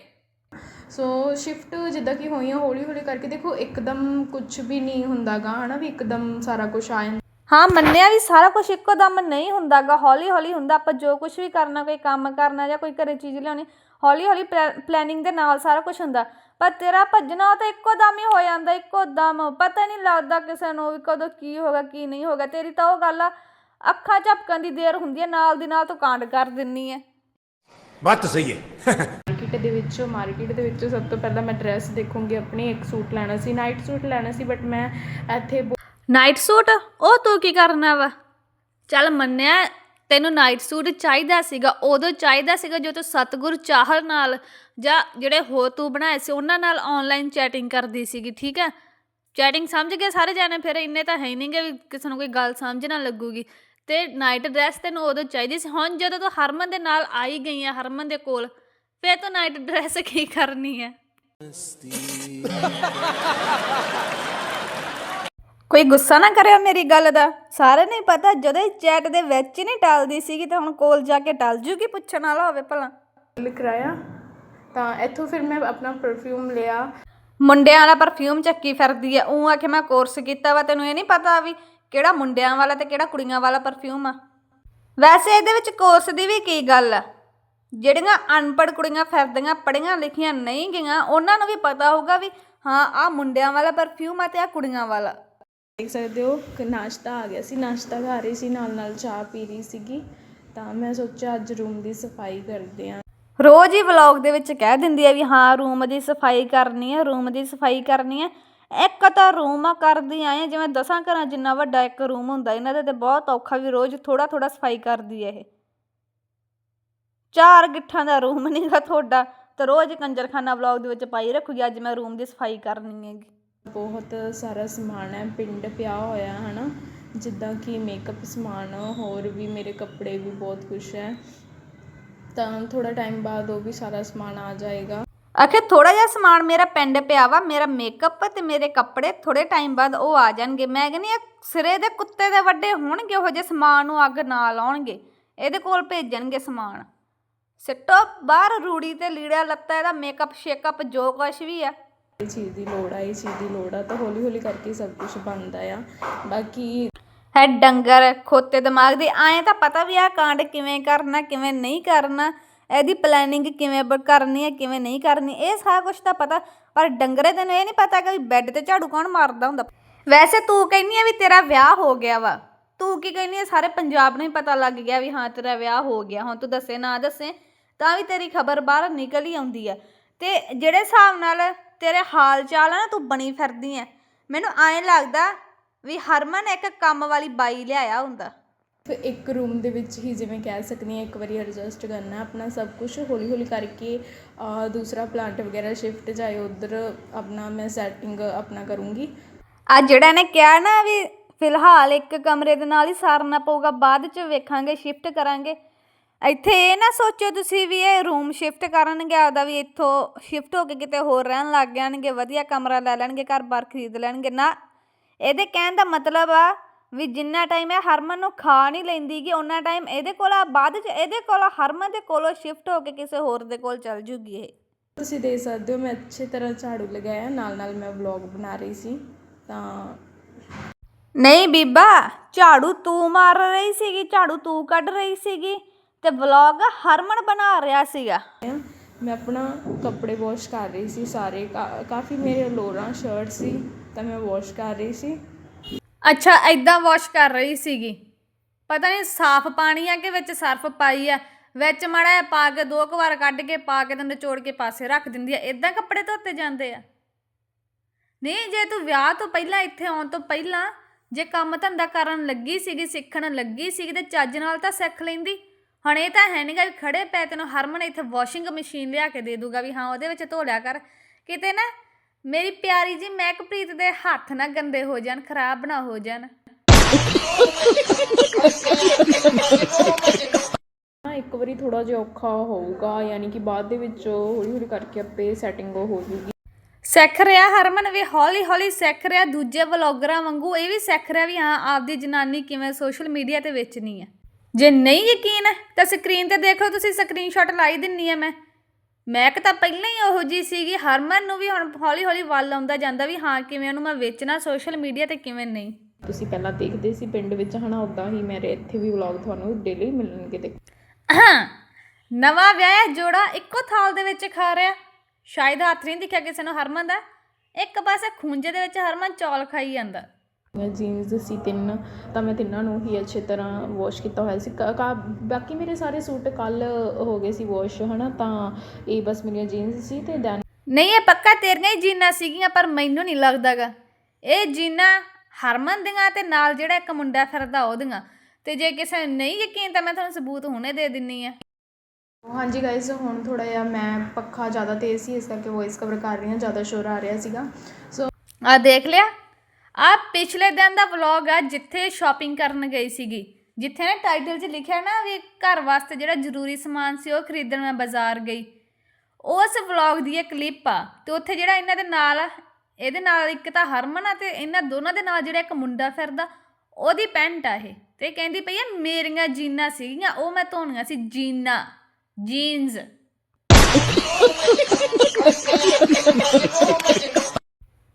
Speaker 1: ਸੋ ਸ਼ਿਫਟ ਜਿੱਦਾਂ ਕਿ ਹੋਈਆਂ ਹੌਲੀ ਹੌਲੀ ਕਰਕੇ ਦੇਖੋ ਇੱਕਦਮ ਕੁਝ ਵੀ ਨਹੀਂ ਹੁੰਦਾਗਾ ਹਨਾ ਵੀ ਇੱਕਦਮ ਸਾਰਾ ਕੁਝ ਆ ਜਾਂਦਾ।
Speaker 3: ਹਾਂ ਮੰਨਿਆ ਵੀ ਸਾਰਾ ਕੁਝ ਇੱਕੋ ਦਮ ਨਹੀਂ ਹੁੰਦਾਗਾ ਹੌਲੀ ਹੌਲੀ ਹੁੰਦਾ ਆਪਾਂ ਜੋ ਕੁਝ ਵੀ ਕਰਨਾ ਕੋਈ ਕੰਮ ਕਰਨਾ ਜਾਂ ਕੋਈ ਘਰੇ ਚੀਜ਼ ਲਿਆਉਣੀ ਹੌਲੀ ਹੌਲੀ ਪਲੈਨਿੰਗ ਦੇ ਨਾਲ ਸਾਰਾ ਕੁਝ ਹੁੰਦਾ। ਪਰ ਤੇਰਾ ਭੱਜਣਾ ਤਾਂ ਇੱਕੋ ਦਮ ਹੀ ਹੋ ਜਾਂਦਾ ਇੱਕੋ ਦਮ। ਪਤਾ ਨਹੀਂ ਲੱਗਦਾ ਕਿਸੇ ਨੂੰ ਵੀ ਕਦੋਂ ਕੀ ਹੋਗਾ ਕੀ ਨਹੀਂ ਹੋਗਾ ਤੇਰੀ ਤਾਂ ਉਹ ਗੱਲ ਆ ਅੱਖਾਂ ਝਪਕਣ ਦੀ ਦੇਰ ਹੁੰਦੀ ਹੈ ਨਾਲ ਦੀ ਨਾਲ ਤੂੰ ਕਾਂਡ ਕਰ ਦਿੰਨੀ ਹੈ
Speaker 4: ਬਾਤ ਸਹੀ ਹੈ।
Speaker 1: ਮਾਰਕੀਟ ਦੇ ਵਿੱਚੋਂ ਮਾਰਕੀਟ ਦੇ ਵਿੱਚੋਂ ਸਭ ਤੋਂ ਪਹਿਲਾਂ ਮੈਂ ਡਰੈਸ ਦੇਖੂੰਗੀ ਆਪਣੀ ਇੱਕ ਸੂਟ ਲੈਣਾ ਸੀ ਨਾਈਟ ਸੂਟ ਲੈਣਾ ਸੀ ਬਟ ਮੈਂ ਇੱਥੇ
Speaker 3: ਨਾਈਟ ਸੂਟ ਉਹ ਤੂੰ ਕੀ ਕਰਨਾ ਵਾ? ਚੱਲ ਮੰਨਿਆ ਤੈਨੂੰ ਨਾਈਟ ਸੂਟ ਚਾਹੀਦਾ ਸੀਗਾ, ਉਦੋਂ ਚਾਹੀਦਾ ਸੀਗਾ ਜੋ ਤੂੰ ਸਤਗੁਰ ਚਾਹਲ ਨਾਲ ਜਾਂ ਜਿਹੜੇ ਹੋ ਤੂੰ ਬਣਾਏ ਸੀ, ਉਹਨਾਂ ਨਾਲ ਆਨਲਾਈਨ ਚੈਟਿੰਗ ਕਰਦੀ ਸੀਗੀ, ਠੀਕ ਹੈ? ਚੈਟਿੰਗ ਸਮਝ ਗਏ ਸਾਰੇ ਜਾਣੇ? ਫਿਰ ਇੰਨੇ ਤਾਂ ਹੈ ਨਹੀਂਗੇ ਵੀ ਕਿਸੇ ਨੂੰ ਕੋਈ ਗੱਲ ਸਮਝ ਨਾ ਲੱਗੂਗੀ। ਤੇ ਨਾਈਟ ਡਰੈਸ ਤੈਨੂੰ ਉਦੋਂ ਚਾਹੀਦੀ ਸੀ, ਹੁਣ ਜਦੋਂ ਤੂੰ ਹਰਮਨ ਦੇ ਨਾਲ ਆਈ ਗਈ ਹੈ ਹਰਮਨ ਦੇ ਕੋਲ, ਫਿਰ ਤੂੰ ਨਾਈਟ ਡਰੈਸ ਕੀ ਕਰਨੀ ਹੈ? ਕੋਈ ਗੁੱਸਾ ਨਾ ਕਰਿਓ ਮੇਰੀ ਗੱਲ ਦਾ। ਸਾਰਿਆਂ ਨੂੰ ਹੀ ਪਤਾ ਜਦੋਂ ਚੈਟ ਦੇ ਵਿੱਚ ਹੀ ਨਹੀਂ ਟਲਦੀ ਸੀਗੀ ਤਾਂ ਹੁਣ ਕੋਲ ਜਾ ਕੇ ਟਲ ਜੂਗੀ ਪੁੱਛਣ ਵਾਲਾ ਹੋਵੇ ਭਲਾ।
Speaker 1: ਕਰਾਇਆ ਤਾਂ ਇੱਥੋਂ ਫਿਰ ਮੈਂ ਆਪਣਾ ਪਰਫਿਊਮ ਲਿਆ।
Speaker 3: ਮੁੰਡਿਆਂ ਵਾਲਾ ਪਰਫਿਊਮ ਚੱਕੀ ਫਿਰਦੀ ਆ ਉਹ ਆਖੇ ਮੈਂ ਕੋਰਸ ਕੀਤਾ ਵਾ ਤੈਨੂੰ ਇਹ ਨਹੀਂ ਪਤਾ ਵੀ ਕਿਹੜਾ ਮੁੰਡਿਆਂ ਵਾਲਾ ਤੇ ਕਿਹੜਾ ਕੁੜੀਆਂ ਵਾਲਾ ਪਰਫਿਊਮ ਆ। ਵੈਸੇ ਇਹਦੇ ਵਿੱਚ ਕੋਰਸ ਦੀ ਵੀ ਕੀ ਗੱਲ ਆ? ਜਿਹੜੀਆਂ ਅਨਪੜ੍ਹ ਕੁੜੀਆਂ ਫਿਰਦੀਆਂ ਪੜ੍ਹੀਆਂ ਲਿਖੀਆਂ ਨਹੀਂ ਗਈਆਂ ਉਹਨਾਂ ਨੂੰ ਵੀ ਪਤਾ ਹੋਊਗਾ ਵੀ ਹਾਂ ਆਹ ਮੁੰਡਿਆਂ ਵਾਲਾ ਪਰਫਿਊਮ ਆ ਤੇ ਆਹ ਕੁੜੀਆਂ ਵਾਲਾ।
Speaker 1: ਦੇਖ ਸਕਦੇ ਹੋ ਕਿ ਨਾਸ਼ਤਾ ਆ ਗਿਆ ਸੀ, ਨਾਸ਼ਤਾ ਖਾ ਰਹੀ ਸੀ, ਨਾਲ ਨਾਲ ਚਾਹ ਪੀ ਰਹੀ ਸੀਗੀ। ਤਾਂ ਮੈਂ ਸੋਚਿਆ ਅੱਜ ਰੂਮ ਦੀ ਸਫ਼ਾਈ ਕਰਦੇ ਹਾਂ
Speaker 3: ਰੋਜ਼ ਹੀ ਵਲੌਗ ਦੇ ਵਿੱਚ ਕਹਿ ਦਿੰਦੀ ਆ ਵੀ ਹਾਂ, ਰੂਮ ਦੀ ਸਫ਼ਾਈ ਕਰਨੀ ਹੈ ਰੂਮ ਦੀ ਸਫ਼ਾਈ ਕਰਨੀ ਹੈ ਇੱਕ ਤਾਂ ਰੂਮ ਆ, ਕਰਦੀ ਆਏ ਜਿਵੇਂ ਦਸਾਂ ਘਰਾਂ ਜਿੰਨਾ ਵੱਡਾ ਇੱਕ ਰੂਮ ਹੁੰਦਾ, ਇਹਨਾਂ ਦਾ ਤੇ ਬਹੁਤ ਔਖਾ ਵੀ ਰੋਜ਼ ਥੋੜਾ ਥੋੜਾ ਸਫ਼ਾਈ ਕਰਦੀ ਹੈ ਇਹ। ਚਾਰ ਗਿੱਠਾਂ ਦਾ ਰੂਮ ਨਹੀਂਗਾ ਤੁਹਾਡਾ, ਤੇ ਰੋਜ਼ ਕੰਜਰਖਾਨਾ ਵਲੌਗ ਦੇ ਵਿੱਚ ਪਾਈ ਰੱਖੂਗੀ, ਅੱਜ ਮੈਂ ਰੂਮ ਦੀ ਸਫ਼ਾਈ ਕਰਨੀ ਹੈਗੀ।
Speaker 1: ਬਹੁਤ ਸਾਰਾ ਸਮਾਨ ਹੈ, ਪਿੰਡ ਪਿਆ ਹੋਇਆ ਹੈ ਨਾ ਜਿੱਦਾਂ ਕਿ ਮੇਕਅਪ ਸਮਾਨ, ਹੋਰ ਵੀ ਮੇਰੇ ਕੱਪੜੇ ਵੀ ਬਹੁਤ ਕੁਛ ਹੈ। ਤਾਂ ਥੋੜਾ ਟਾਈਮ ਬਾਅਦ ਉਹ ਵੀ ਸਾਰਾ ਸਮਾਨ ਆ ਜਾਏਗਾ।
Speaker 3: ਆਖੇ ਥੋੜਾ ਜਿਹਾ ਸਮਾਨ ਮੇਰਾ ਪਿੰਡ ਪਿਆ ਵਾ, ਮੇਰਾ ਮੇਕਅਪ ਤੇ ਮੇਰੇ ਕੱਪੜੇ ਥੋੜੇ ਟਾਈਮ ਬਾਅਦ ਉਹ ਆ ਜਾਣਗੇ। ਮੈਂ ਕਹਿੰਦੀ ਆ ਸਿਰੇ ਦੇ ਕੁੱਤੇ ਦੇ ਵੱਡੇ ਹੋਣਗੇ, ਉਹ ਜਿਹੇ ਸਮਾਨ ਨੂੰ ਅੱਗ ਨਾ ਲਾਉਣਗੇ ਇਹਦੇ ਕੋਲ ਭੇਜਣਗੇ ਸਮਾਨ। ਸਿੱਟੋ, ਬਾਹਰ ਰੂੜੀ ਤੇ ਲੀੜਾ ਲੱਤਾ, ਇਹਦਾ ਮੇਕਅਪ ਸ਼ੇਕਅਪ ਜੋ ਕੁਛ ਵੀ ਆ।
Speaker 1: ਇਹ ਚੀਜ਼ ਦੀ ਲੋੜ ਆ, ਇਹ ਚੀਜ਼ ਦੀ ਲੋੜ ਆ, ਤਾਂ ਹੌਲੀ ਹੌਲੀ ਕਰਕੇ ਸਭ ਕੁਝ ਬਣਦਾ ਆ। ਬਾਕੀ
Speaker 3: ਹੈ ਡੰਗਰ, ਖੋਤੇ ਦਿਮਾਗ ਦੇ, ਆਏ ਤਾਂ ਪਤਾ ਵੀ ਆ ਕਾਂਡ ਕਿਵੇਂ ਕਰਨਾ, ਕਿਵੇਂ ਨਹੀਂ ਕਰਨਾ, ਇਹਦੀ ਪਲੈਨਿੰਗ ਕਿਵੇਂ ਕਰਨੀ ਹੈ, ਕਿਵੇਂ ਨਹੀਂ ਕਰਨੀ, ਇਹ ਸਾਰਾ ਕੁਝ ਤਾਂ ਪਤਾ, ਪਰ ਡੰਗਰੇ ਤੈਨੂੰ ਇਹ ਨਹੀਂ ਪਤਾ ਕਿ ਬੈੱਡ ਤੇ ਝਾੜੂ ਕੌਣ ਮਾਰਦਾ ਹੁੰਦਾ। ਵੈਸੇ ਤੂੰ ਕਹਿੰਦੀ ਆ ਵੀ ਤੇਰਾ ਵਿਆਹ ਹੋ ਗਿਆ ਵਾ, ਤੂੰ ਕੀ ਕਹਿੰਦੀ ਆ, ਸਾਰੇ ਪੰਜਾਬ ਨੂੰ ਹੀ ਪਤਾ ਲੱਗ ਗਿਆ ਵੀ ਹਾਂ, ਤੇਰਾ ਵਿਆਹ ਹੋ ਗਿਆ, ਹੁਣ ਤੂੰ ਦੱਸੇ ਨਾ ਦੱਸੇ, ਤਾਂ ਵੀ ਤੇਰੀ ਖਬਰ ਬਾਹਰ ਨਿਕਲ ਹੀ ਆਉਂਦੀ ਆ। ਤੇ ਜਿਹੜੇ ਹਿਸਾਬ ਨਾਲ ਤੇਰੇ ਹਾਲ ਚਾਲ ਆ ਨਾ ਤੂੰ ਬਣੀ ਫਿਰਦੀ ਆ ਮੈਨੂੰ ਐਂ ਲੱਗਦਾ ਵੀ ਹਰਮਨ ਇੱਕ ਕੰਮ ਵਾਲੀ ਬਾਈ ਲਿਆਇਆ ਹੁੰਦਾ।
Speaker 1: ਫਿਰ ਇੱਕ ਰੂਮ ਦੇ ਵਿੱਚ ਹੀ ਜਿਵੇਂ ਕਹਿ ਸਕਦੀ ਹਾਂ ਇੱਕ ਵਾਰੀ ਐਡਜਸਟ ਕਰਨਾ ਆਪਣਾ ਸਭ ਕੁਝ ਹੌਲੀ ਹੌਲੀ ਕਰਕੇ ਅਹ, ਦੂਸਰਾ ਪਲਾਂਟ ਵਗੈਰਾ ਸ਼ਿਫਟ ਜਾਏ ਉਧਰ ਆਪਣਾ ਮੈਂ ਸੈਟਿੰਗ ਆਪਣਾ ਕਰੂੰਗੀ।
Speaker 3: ਆ ਜਿਹੜਾ ਨੇ ਕਿਹਾ ਨਾ ਵੀ ਫਿਲਹਾਲ ਇੱਕ ਕਮਰੇ ਦੇ ਨਾਲ ਹੀ ਸਾਰਨਾ ਪਊਗਾ ਬਾਅਦ ਚ ਵੇਖਾਂਗੇ ਸ਼ਿਫਟ ਕਰਾਂਗੇ। ਇੱਥੇ ਇਹ ਨਾ ਸੋਚੋ ਤੁਸੀਂ ਵੀ ਇਹ ਰੂਮ ਸ਼ਿਫਟ ਕਰਨਗੇ ਆਪਦਾ ਵੀ ਇੱਥੋਂ ਸ਼ਿਫਟ ਹੋ ਕੇ ਕਿਤੇ ਹੋਰ ਰਹਿਣ ਲੱਗ ਜਾਣਗੇ ਵਧੀਆ ਕਮਰਾ ਲੈ ਲੈਣਗੇ ਘਰ-ਬਾਰ ਖਰੀਦ ਲੈਣਗੇ। ਨਾ ਇਹਦੇ ਕਹਿਣ ਦਾ ਮਤਲਬ ਆ ਵੀ ਜਿੰਨਾ ਟਾਈਮ ਇਹ ਹਰਮਨ ਨੂੰ ਖਾ ਨਹੀਂ ਲੈਂਦੀ ਕਿ ਉਹਨਾਂ ਟਾਈਮ ਇਹਦੇ ਕੋਲ ਆ ਬਾਅਦ ਚ ਇਹਦੇ ਕੋਲ ਹਰਮਨ ਦੇ ਕੋਲੋਂ ਸ਼ਿਫਟ ਹੋ ਕੇ ਕਿਸੇ ਹੋਰ ਦੇ ਕੋਲ ਚਲ ਜੂਗੀ ਇਹ।
Speaker 1: ਤੁਸੀਂ ਦੇਖ ਸਕਦੇ ਹੋ ਮੈਂ ਅੱਛੇ ਤਰ੍ਹਾਂ ਝਾੜੂ ਲਗਾਇਆ ਨਾਲ ਨਾਲ ਮੈਂ ਵਲੌਗ ਬਣਾ ਰਹੀ ਸੀ ਤਾਂ
Speaker 3: ਨਹੀਂ ਬੀਬਾ ਝਾੜੂ ਤੂੰ ਮਾਰ ਰਹੀ ਸੀਗੀ ਝਾੜੂ ਤੂੰ ਕੱਢ ਰਹੀ ਸੀਗੀ। ਤੇ ਵਲੌਗ ਹਰਮਨ ਬਣਾ ਰਿਹਾ ਸੀਗਾ।
Speaker 1: ਮੈਂ ਆਪਣਾ ਕੱਪੜੇ ਵਾਸ਼ ਕਰ ਰਹੀ ਸੀ ਸਾਰੇ ਕਾ- ਕਾਫੀ ਮੇਰੇ ਲੋਰਾਂ ਸ਼ਰਟ ਸੀ ਤਾਂ ਮੈਂ ਵਾਸ਼ ਕਰ ਰਹੀ ਸੀ।
Speaker 3: ਅੱਛਾ ਐਦਾਂ ਵਾਸ਼ ਕਰ ਰਹੀ ਸੀਗੀ। ਪਤਾ ਨਹੀਂ ਸਾਫ਼ ਪਾਣੀ ਆ ਕਿ ਵਿੱਚ ਸਰਫ ਪਾਈ ਆ? ਵਿੱਚ ਮਾੜਾ ਜਿਹਾ ਪਾ ਕੇ ਦੋ ਕੁ ਵਾਰ ਕੱਢ ਕੇ ਪਾ ਕੇ ਤੇ ਨਿਚੋੜ ਕੇ ਪਾਸੇ ਰੱਖ ਦਿੰਦੀ ਆ। ਇਦਾਂ ਕੱਪੜੇ ਧੋਤੇ ਜਾਂਦੇ ਆ? ਨਹੀਂ ਜੇ ਤੂੰ ਵਿਆਹ ਤੋਂ ਪਹਿਲਾਂ ਇੱਥੇ ਆਉਣ ਤੋਂ ਪਹਿਲਾਂ ਜੇ ਕੰਮ ਧੰਦਾ ਕਰਨ ਲੱਗੀ ਸੀਗੀ ਸਿੱਖਣ ਲੱਗੀ ਸੀਗੀ ਤੇ ਚੱਜ ਨਾਲ ਤਾਂ ਸਿੱਖ ਲੈਂਦੀ। ਹੁਣ ਇਹ ਤਾਂ ਹੈ ਨਹੀਂਗਾ ਵੀ ਖੜੇ ਪੈ ਤੈਨੂੰ ਹਰਮਨ ਇੱਥੇ ਵਾਸ਼ਿੰਗ ਮਸ਼ੀਨ ਲਿਆ ਕੇ ਦੇ ਦੂਗਾ ਵੀ ਹਾਂ ਉਹਦੇ ਵਿੱਚ ਧੋ ਲਿਆ ਕਰ। ਕਿਤੇ ਨਾ ਮੇਰੀ ਪਿਆਰੀ ਜੀ ਮਹਿਕਪ੍ਰੀਤ ਦੇ ਹੱਥ ਨਾ ਗੰਦੇ ਹੋ ਜਾਣ ਖਰਾਬ ਨਾ ਹੋ ਜਾਣ।
Speaker 1: ਹਾਂ ਇੱਕ ਵਾਰੀ ਥੋੜਾ ਜਿਹਾ ਔਖਾ ਹੋਊਗਾ ਯਾਨੀ ਕਿ ਬਾਅਦ ਦੇ ਵਿੱਚ ਹੌਲੀ ਹੌਲੀ ਕਰਕੇ ਆਪੇ ਸੈਟਿੰਗ ਹੋ ਜੂਗੀ।
Speaker 3: ਸਿੱਖ ਰਿਹਾ ਹਰਮਨ ਵੀ ਹੌਲੀ ਹੌਲੀ ਸਿੱਖ ਰਿਹਾ ਦੂਜੇ ਵਲੌਗਰਾਂ ਵਾਂਗੂ ਇਹ ਵੀ ਸਿੱਖ ਰਿਹਾ ਵੀ ਹਾਂ ਆਪਦੀ ਜਨਾਨੀ ਕਿਵੇਂ ਸੋਸ਼ਲ ਮੀਡੀਆ ਤੇ ਵੇਚਣੀ ਹੈ ਜੇ ਨਹੀਂ ਯਕੀਨ ਹੈ ਤਾਂ ਸਕਰੀਨ ਤੇ ਦੇਖ ਤੁਸੀਂ ਸਕਰੀਨਸ਼ਾਟ ਲਾਈ ਦਿੰਨੀ ਆ ਮੈਂ। ਮੈਂ ਕਿ ਤਾਂ ਪਹਿਲਾਂ ਹੀ ਉਹੋ ਜੀ ਸੀਗੀ ਹਰਮਨ ਨੂੰ ਵੀ ਹੁਣ ਹੌਲੀ ਹੌਲੀ ਵੱਲ ਆਉਂਦਾ ਜਾਂਦਾ ਵੀ ਹਾਂ ਕਿਵੇਂ ਉਹਨੂੰ ਮੈਂ ਵੇਚਣਾ ਸੋਸ਼ਲ ਮੀਡੀਆ ਤੇ ਕਿਵੇਂ ਨਹੀਂ।
Speaker 1: ਤੁਸੀਂ ਪਹਿਲਾਂ ਦੇਖਦੇ ਸੀ ਪਿੰਡ ਵਿੱਚ ਹਨਾ ਉਦਾਂ ਹੀ ਮੇਰੇ ਇੱਥੇ ਵੀ ਵਲੌਗ ਤੁਹਾਨੂੰ ਡੇਲੀ ਮਿਲਣਗੇ ਤੇ।
Speaker 3: ਨਵਾਂ ਵਿਆਹਿਆ ਜੋੜਾ ਇੱਕੋ ਥਾਲ ਦੇ ਵਿੱਚ ਖਾ ਰਿਹਾ। ਸ਼ਾਇਦ ਹੱਥ ਨਹੀਂ ਦਿਖਿਆ ਕਿਸੇ ਨੂੰ ਹਰਮਨ ਦਾ। ਇੱਕ ਪਾਸੇ ਖੂੰਜੇ ਦੇ ਵਿੱਚ ਹਰਮਨ ਚੌਲ ਖਾਈ ਜਾਂਦਾ।
Speaker 1: ਜੀਨਸ ਸੀ ਤਿੰਨ ਤਾਂ ਮੈਂ ਤਿੰਨਾਂ ਨੂੰ ਹੀ ਅੱਛੇ ਤਰ੍ਹਾਂ ਵਾਸ਼ ਕੀਤਾ ਹੋਇਆ ਸੀ। ਕ- ਬਾਕੀ ਮੇਰੇ ਸਾਰੇ ਸੂਟ ਕੱਲ ਹੋ ਗਏ ਸੀ ਵਾਸ਼ ਹਨਾ ਤਾਂ ਇਹ ਬਸ ਮੇਰੀਆਂ ਜੀਨਸ ਸੀ ਤੇ ਦੈਨ
Speaker 3: ਨਹੀਂ ਇਹ ਪੱਕਾ ਤੇਰੀਆਂ ਹੀ ਜੀਨਾਂ ਸੀਗੀਆਂ ਪਰ ਮੈਨੂੰ ਨਹੀਂ ਲੱਗਦਾਗਾ। ਇਹ ਜੀਨਾਂ ਹਰਮਨ ਦੀਆਂ ਤੇ ਨਾਲ ਜਿਹੜਾ ਇੱਕ ਮੁੰਡਾ ਫਿਰਦਾ ਉਹਦੀਆਂ। ਤੇ ਜੇ ਕਿਸੇ ਨੂੰ ਨਹੀਂ ਯਕੀਨ ਤਾਂ ਮੈਂ ਤੁਹਾਨੂੰ ਸਬੂਤ ਹੁਣੇ ਦੇ ਦਿੰਨੀ ਆ।
Speaker 1: ਹਾਂਜੀ ਗਾਇਜ਼ ਹੁਣ ਥੋੜਾ ਜਿਹਾ ਮੈਂ ਪੱਖਾ ਜ਼ਿਆਦਾ ਤੇਜ਼ ਸੀ ਇਸ ਕਰਕੇ ਵੌਇਸ ਕਵਰ ਕਰ ਰਹੀ ਹਾਂ ਜ਼ਿਆਦਾ ਸ਼ੋਰ ਆ ਰਿਹਾ ਸੀਗਾ। ਸੋ
Speaker 3: ਆ ਦੇਖ ਲਿਆ? ਆ ਪਿਛਲੇ ਦਿਨ ਦਾ ਵਲੌਗ ਆ ਜਿੱਥੇ ਸ਼ਾਪਿੰਗ ਕਰਨ ਗਈ ਸੀਗੀ। ਜਿੱਥੇ ਨਾ ਟਾਈਟਲ 'ਚ ਲਿਖਿਆ ਨਾ ਵੀ ਘਰ ਵਾਸਤੇ ਜਿਹੜਾ ਜ਼ਰੂਰੀ ਸਮਾਨ ਸੀ ਉਹ ਖਰੀਦਣ ਮੈਂ ਬਾਜ਼ਾਰ ਗਈ। ਉਸ ਵਲੌਗ ਦੀ ਇਹ ਕਲਿੱਪ ਆ ਤੇ ਉੱਥੇ ਜਿਹੜਾ ਇਹਨਾਂ ਦੇ ਨਾਲ ਆ, ਇਹਦੇ ਨਾਲ ਇੱਕ ਤਾਂ ਹਰਮਨ ਆ ਤੇ ਇਹਨਾਂ ਦੋਨਾਂ ਦੇ ਨਾਲ ਜਿਹੜਾ ਇੱਕ ਮੁੰਡਾ ਫਿਰਦਾ ਉਹਦੀ ਪੈਂਟ ਆ ਇਹ। ਤੇ ਕਹਿੰਦੀ ਪਈ ਆ ਮੇਰੀਆਂ ਜੀਨਾਂ ਸੀਗੀਆਂ ਉਹ ਮੈਂ ਧੋਣੀਆਂ ਸੀ ਜੀਨਾਂ ਜੀਨਸ।